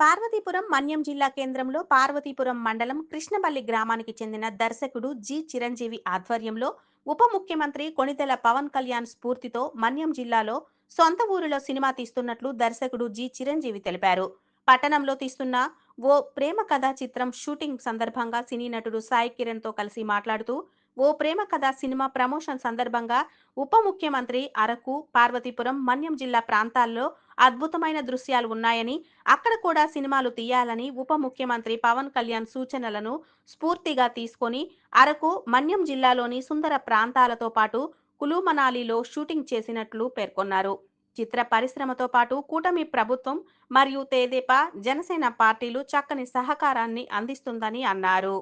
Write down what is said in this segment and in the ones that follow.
పార్వతీపురం మన్యం జిల్లా కేంద్రంలో పార్వతీపురం మండలం కృష్ణపల్లి గ్రామానికి చెందిన దర్శకుడు జి చిరంజీవి ఆధ్వర్యంలో ఉప ముఖ్యమంత్రి కొణితెల పవన్ కళ్యాణ్ స్ఫూర్తితో మన్యం జిల్లాలో సొంత ఊరిలో సినిమా తీస్తున్నట్లు దర్శకుడు జి చిరంజీవి తెలిపారు. పట్టణంలో తీస్తున్న ఓ ప్రేమ కథా చిత్రం షూటింగ్ సందర్భంగా సినీ నటుడు సాయి కిరణ్తో కలిసి మాట్లాడుతూ ఓ ప్రేమ కథ సినిమా ప్రమోషన్ సందర్భంగా ఉప ముఖ్యమంత్రి అరకు పార్వతీపురం మన్యం జిల్లా ప్రాంతాల్లో అద్భుతమైన దృశ్యాలు ఉన్నాయని అక్కడ కూడా సినిమాలు తీయాలని ఉప ముఖ్యమంత్రి పవన్ కళ్యాణ్ సూచనలను స్ఫూర్తిగా తీసుకొని అరకు మన్యం జిల్లాలోని సుందర ప్రాంతాలతో పాటు కులు మనాలిలో షూటింగ్ చేసినట్లు పేర్కొన్నారు. చిత్ర పరిశ్రమతో పాటు కూటమి ప్రభుత్వం మరియు తేదేపా జనసేన పార్టీలు చక్కని సహకారాన్ని అందిస్తుందని అన్నారు.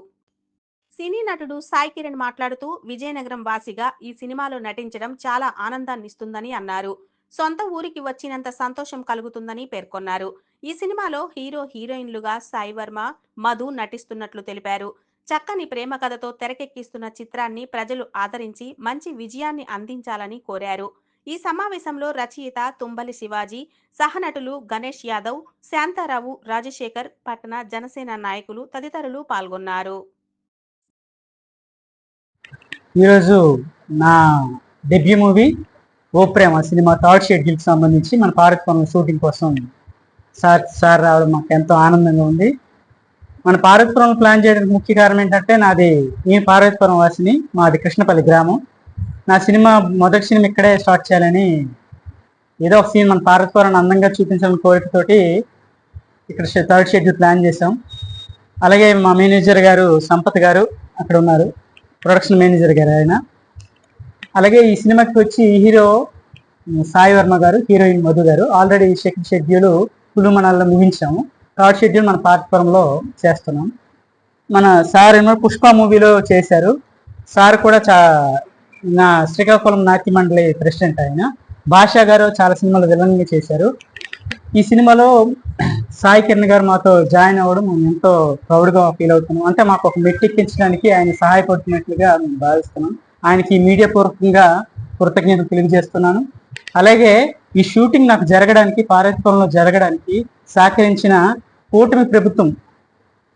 సినీ నటుడు సాయి కిరణ్ మాట్లాడుతూ విజయనగరం వాసిగా ఈ సినిమాలో నటించడం చాలా ఆనందాన్నిస్తుందని అన్నారు. సొంత ఊరికి వచ్చినంత సంతోషం కలుగుతుందని పేర్కొన్నారు. ఈ సినిమాలో హీరో హీరోయిన్లుగా సాయి వర్మ మధు నటిస్తున్నట్లు తెలిపారు. చక్కని ప్రేమ కథతో తెరకెక్కిస్తున్న చిత్రాన్ని ప్రజలు ఆదరించి మంచి విజయాన్ని అందించాలని కోరారు. ఈ సమావేశంలో రచయిత తుంబలి శివాజీ సహనటులు గణేష్ యాదవ్ శాంతారావు రాజశేఖర్ పట్టణ జనసేన నాయకులు తదితరులు పాల్గొన్నారు. ఈరోజు నా debut movie O Prema cinema third షెడ్యూల్కి సంబంధించి మన పార్వతీపురం షూటింగ్ కోసం సార్ సార్ రావడం మాకు ఎంతో ఆనందంగా ఉంది. మన పార్వతీపురం ప్లాన్ చేయడానికి ముఖ్య కారణం ఏంటంటే నాది నేను పార్వతీపురం వాసిని మాది కృష్ణపల్లి గ్రామం. నా సినిమా మొదటి సినిమా ఇక్కడే స్టార్ట్ చేయాలని ఏదో ఒక సీన్ మన పార్వతీపురాన్ని అందంగా చూపించాలని కోరికతోటి ఇక్కడ థర్డ్ షెడ్యూల్ ప్లాన్ చేసాం అలాగే మా మేనేజర్ గారు సంపత్ గారు అక్కడ ఉన్నారు. ప్రొడక్షన్ మేనేజర్ గారు ఆయన. అలాగే ఈ సినిమాకి వచ్చి హీరో సాయి వర్మ గారు హీరోయిన్ మధు గారు. ఆల్రెడీ సెకండ్ షెడ్యూల్ కులుమనాల్లో ముగించాము. థర్డ్ షెడ్యూల్ మన ప్లాట్ఫామ్లో చేస్తున్నాం. మన సార్ ఏమో పుష్ప మూవీలో చేశారు. సార్ కూడా చా నా శ్రీకాకుళం నాట్య మండలి ప్రెసిడెంట్ ఆయన. భాషా గారు చాలా సినిమాలు విలన్గా చేశారు. ఈ సినిమాలో సాయి కిరణ్ గారు మాతో జాయిన్ అవ్వడం మేము ఎంతో ప్రౌడ్గా ఫీల్ అవుతున్నాం. అంటే మాకు ఒక మెట్టెక్కించడానికి ఆయన సహాయపడుతున్నట్లుగా మేము భావిస్తున్నాం. ఆయనకి మీడియా పూర్వకంగా కృతజ్ఞతలు తెలియజేస్తున్నాను. అలాగే ఈ షూటింగ్ నాకు జరగడానికి పార్వతీపురంలో జరగడానికి సహకరించిన కూటమి ప్రభుత్వం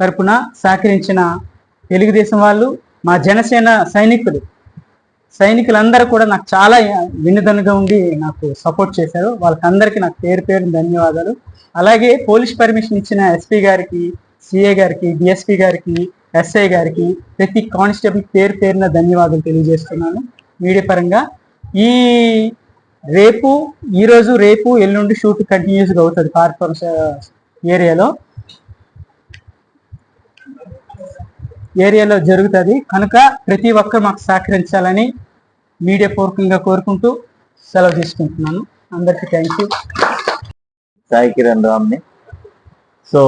తరపున సహకరించిన తెలుగుదేశం వాళ్ళు మా జనసేన సైనికులు సైనికులందరూ కూడా నాకు చాలా వినదనుగా ఉండి నాకు సపోర్ట్ చేశారు. వాళ్ళకందరికీ నాకు పేరు పేరు ధన్యవాదాలు. అలాగే పోలీస్ పర్మిషన్ ఇచ్చిన ఎస్పీ గారికి సిఏ గారికి డిఎస్పీ గారికి ఎస్ఐ గారికి ప్రతి కానిస్టేబుల్ పేరు పేరున ధన్యవాదాలు తెలియజేస్తున్నాను. మీడియా పరంగా ఈ రేపు ఈరోజు రేపు ఎల్లుండి షూట్ కంటిన్యూస్గా అవుతుంది కార్పొరేట్ uh, ఏరియాలో. ఏరియాలో జరుగుతుంది. కనుక ప్రతి ఒక్కరు మాకు సహకరించాలని మీడియా పూర్వకంగా కోరుకుంటూ సెలవు తీసుకుంటున్నాను. అందరికీ thank you Sai Kiran రామ్ని. So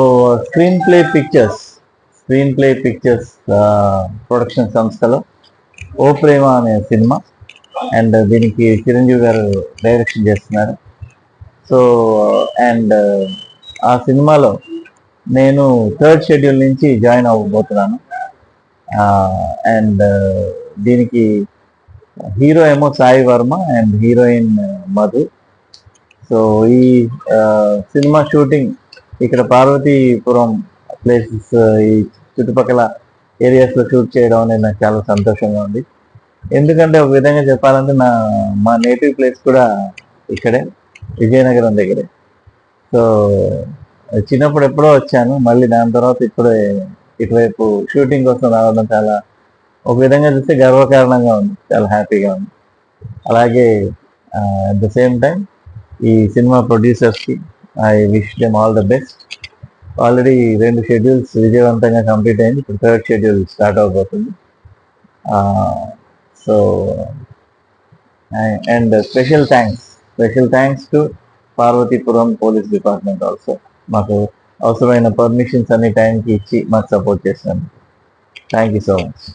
screen play pictures screen play pictures production సంస్థలో ఓ ప్రేమ అనే సినిమా అండ్ దీనికి చిరంజీవి గారు డైరెక్షన్ చేస్తున్నారు. సో అండ్ ఆ సినిమాలో నేను థర్డ్ షెడ్యూల్ నుంచి జాయిన్ అవ్వబోతున్నాను. అండ్ దీనికి హీరో ఏమో Sai Varma and heroine Madhu. So ఈ సినిమా షూటింగ్ ఇక్కడ పార్వతీపురం ప్లేసెస్ ఈ చుట్టుపక్కల ఏరియాస్లో షూట్ చేయడం అనేది నాకు చాలా సంతోషంగా ఉంది. ఎందుకంటే ఒక విధంగా చెప్పాలంటే నా మా నేటివ్ ప్లేస్ కూడా ఇక్కడే విజయనగరం దగ్గరే. సో చిన్నప్పుడు ఎప్పుడో వచ్చాను మళ్ళీ దాని తర్వాత ఇప్పుడే ఇటువైపు షూటింగ్ కోసం రావడం చాలా ఒక విధంగా చూస్తే గర్వకారణంగా ఉంది చాలా హ్యాపీగా ఉంది. అలాగే అట్ ద సేమ్ టైం ఈ cinema ప్రొడ్యూసర్స్కి I wish them all the best already రెండు షెడ్యూల్స్ విజయవంతంగా కంప్లీట్ అయింది. ఇప్పుడు థర్డ్ షెడ్యూల్ స్టార్ట్ అవబోతుంది. So and special thanks special thanks to Parvathipuram police department also. మాకు అవసరమైన పర్మిషన్స్ అన్ని టైంకి ఇచ్చి మాకు సపోర్ట్ చేసినందుకు. Thank you so much.